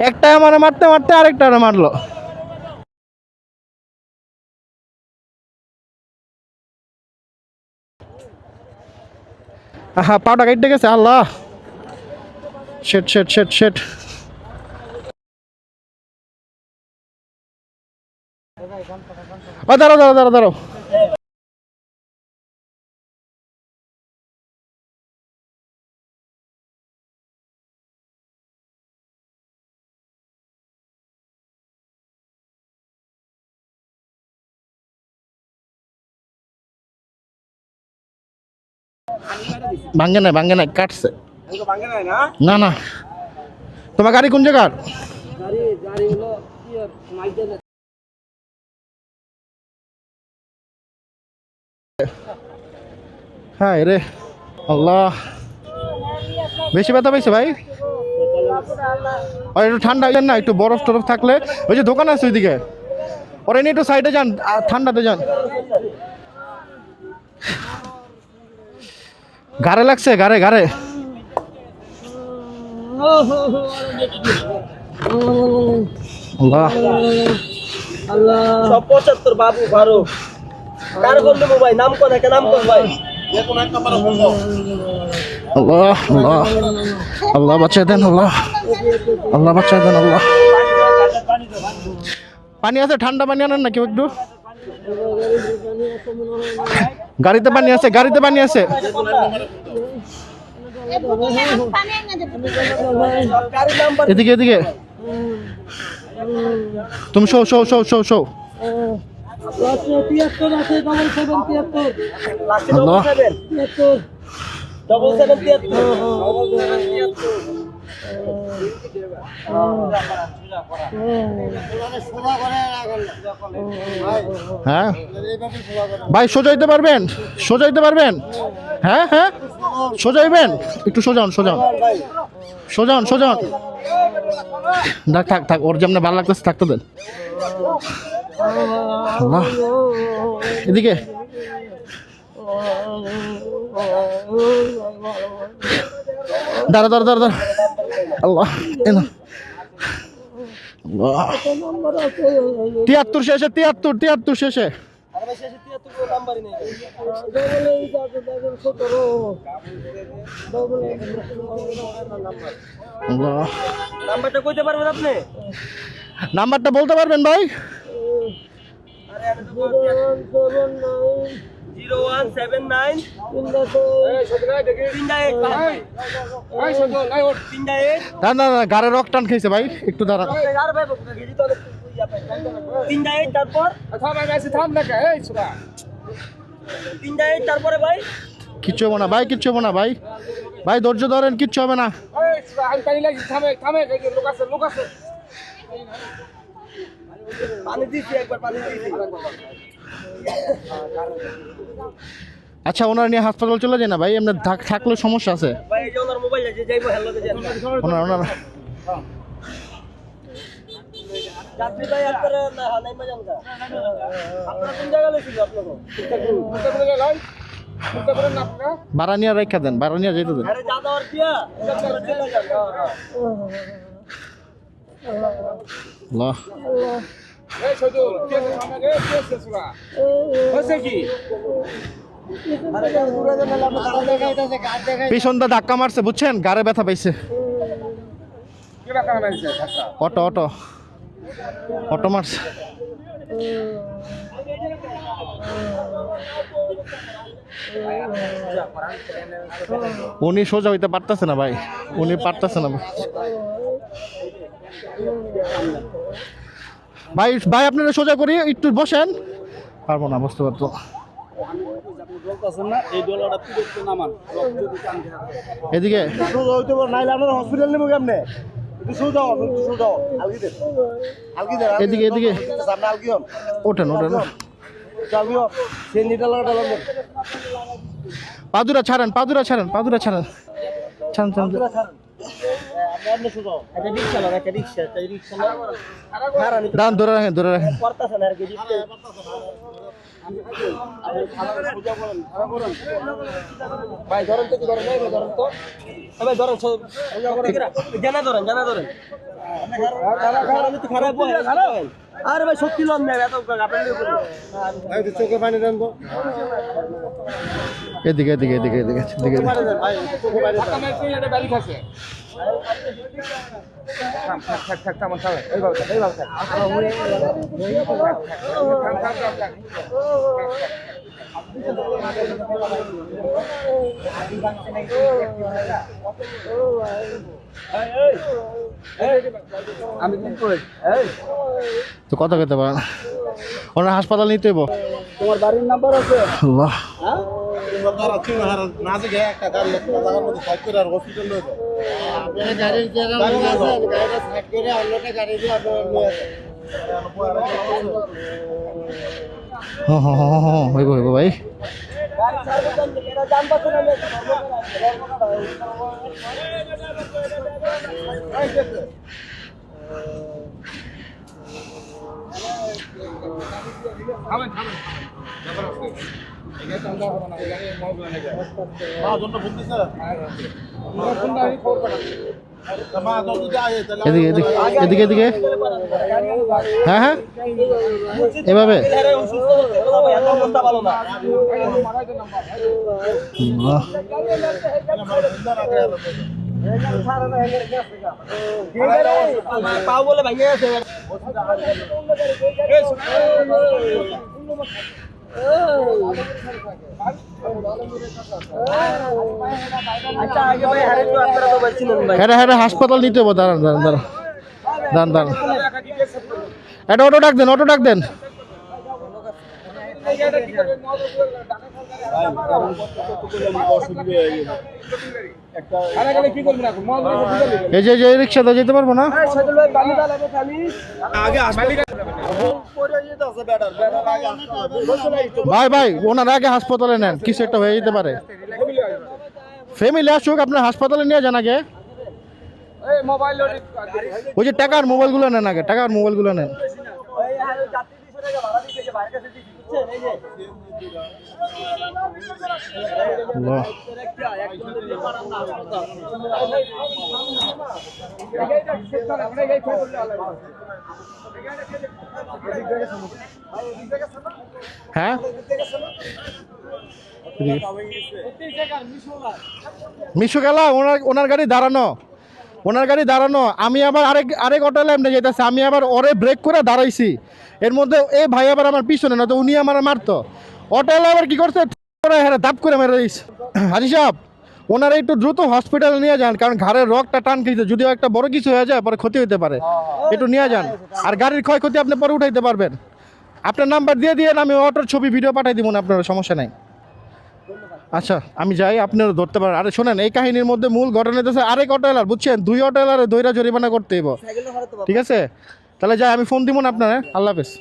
একটা আমার মারতে মারতে আরেকটা মারলো আহা পাউডার কেটে গেছে আল্লাহ শেট শেট শেট শেট ও দাঁড়াও দাঁড়াও দাঁড়াও দাঁড়াও ভাঙ্গে নাই ভাঙ্গে নাই কাটছে। না? না তোমার গাড়ি কোন জায়গার? হ্যাঁ রে আল্লাহ। বেশি ব্যথা পাইছে ভাই? আর একটু ঠান্ডা যান না একটু বরফ টরফ থাকলে। ওই যে দোকান আছে ওইদিকে। ওরা একটু সাইডে যান ঠান্ডাতে যান। গাড়ে লাগছে গাড়ে গাড়ে আল্লাহ। সব পঁচাত্তর বাবু বারো। কার করলে ভাই? নাম কোন একটা নাম কোন ভাই? আল্লাহ আল্লাহ। আল্লাহ বাচ্চা দেন আল্লাহ। আল্লাহ বাচ্চা দেন আল্লাহ। পানি আছে ঠান্ডা পানি আনেন না কেউ একটু? গাড়িতে পানি আছে গাড়িতে পানি আছে। এদিকে এদিকে। তুমি শো শো শো শো শো। তিয়াত্তর হ্যাঁ? ভাই সোজাইতে পারবেন? সোজাইতে পারবেন? হ্যাঁ হ্যাঁ? সোজাইবেন একটু সোজান সোজান সোজান সোজান থাক থাক থাক, ওর যেমন ভালো লাগতেছে থাকতে দেন। এদিকে। দাঁড়া দাঁড়া দাঁড়া দাঁড়া। আল্লাহ তিয়াত্তর শেষে তিয়াত্তর তিয়াত্তর শেষে নাম্বারটা বলতে পারবেন ভাই জিরো ওয়ান সেভেন নাইন। না না না গাড়ে রক টান খেয়েছে ভাই একটু তিনটা এইট তারপর? তিনটা এইট তারপরে ভাই? কিচ্ছু হবে না ভাই কিচ্ছু হবে না ভাই। ভাই ধৈর্য ধরেন কিচ্ছু হবে না। পানি দিচ্ছি একবার পানি দিচ্ছি আচ্ছা ওনার নিয়ে হাসপাতাল চলে যায় না ভাই? এমনি থাক- থাকলেও সমস্যা আছে? ওনার ওনার ওনার হ্যাঁ নাই মজান গা। আপনারা কোন জায়গা লইছিল আপনারা? ভাড়া নিয়ে রেখা দেন ভাড়া নিয়ে যেতে দেন। আরে যা দেওয়ার দিয়া আপনারা চলে যান। আল্লাহ। পিছনটা ধাক্কা মারছে বুঝছেন? গাড়ে ব্যথা পাইছে। Auto auto. অটো মারছে। উনি সোজা হইতে পারতেছে না ভাই। উনি পারতেছে না ভাই ভাই, আপনারা সোজা করি একটু বসেন। পারব না, বুঝতে পারতো। এদিকে। হসপিটাল নেব কেমনে এদিকে এদিকে। ওঠেন ওঠেন। পাদুরা ছাড়েন পাদুরা ছাড়েন পাদুরা ছাড়েন। ছাড়েন ছাড়েন। ধরে রাখেন ধরে রাখেন। ভাই ধরেন তো কি ধরেন ভাই ধরেন তো। ভাই ধরেন জানা ধরেন জানা ধরেন। খারাপ খারাপ। আরে ভাই সত্যি লন নেই এত চোখে পানি দেন তো এদিকে এদিকে এদিকে এদিকে এদিকে। তো কথা খেতে পারেন ওনার হাসপাতাল নিতে তোমার বাড়ির নাম্বার আছে? আল্লাহ। হ্যাঁ গাড়ির জায়গা গাড়িটা সাইড করে অন্যটা গাড়ি দিয়ে আপনার নিয়ে আসেন। হ্যাঁ হ্যাঁ হ্যাঁ হ্যাঁ হইব হইব ভাই। গাড়ি ছাড়বো কেন? এরা যান পাচ্ছে না, আমি এদিকে এদিকে এদিকে এদিকে। হ্যাঁ হ্যাঁ। এভাবে। আরে পাও হাসপাতাল নিতে হব, দাঁড়ান দাঁড়ান দাঁড়ান। দাঁড়ান দাঁড়ান। একটা অটো ডাক দেন, অটো ডাক দেন। এই যে যে রিক্সাতে যেতে পারব না? ভাই ভাই, ওনার আগে হাসপাতালে নেন, কিছু একটা হয়ে যেতে পারে। ফ্যামিলি আসুক, আপনার হাসপাতালে নিয়ে যান আগে। ওই যে টাকার মোবাইলগুলো নেন আগে, টাকার মোবাইলগুলো নেন। হ্যাঁ? মিশু গেলা ওনার ওনার গাড়ি দাঁড়ানো। ওনার গাড়ি দাঁড়ানো, আমি আবার আরেক আরেক অটো লাইনে যেতেছে আমি আবার ওরে ব্রেক করে দাঁড়াইছি। এর মধ্যে এ ভাই আবার আমার পিছনে না, তো উনি আমার মারতো। অটো আবার কি করছে? হ্যাঁ দাপ করে মেরে দিস হাজি সাহেব, ওনারা একটু দ্রুত হসপিটালে নিয়ে যান, কারণ ঘাড়ের রগটা টান খেয়েছে যদিও একটা বড় কিছু হয়ে যায়, পরে ক্ষতি হতে পারে। একটু নিয়ে যান। আর গাড়ির ক্ষয়ক্ষতি আপনি পরে উঠাইতে পারবেন। আপনার নাম্বার দিয়ে দিয়ে আমি অটোর ছবি ভিডিও পাঠাই দিব না আপনার, সমস্যা নাই। আচ্ছা আমি যাই আপনারা ধরতে পারেন। আরে শোনেন এই কাহিনীর মধ্যে মূল ঘটনা হচ্ছে আরেক অটো এলার বুঝছেন? দুই অটো এলারে দইরা জরিমানা করতে হইব। ঠিক আছে? তাহলে যাই আমি ফোন দিব না আপনারা? আল্লাহ হাফেজ।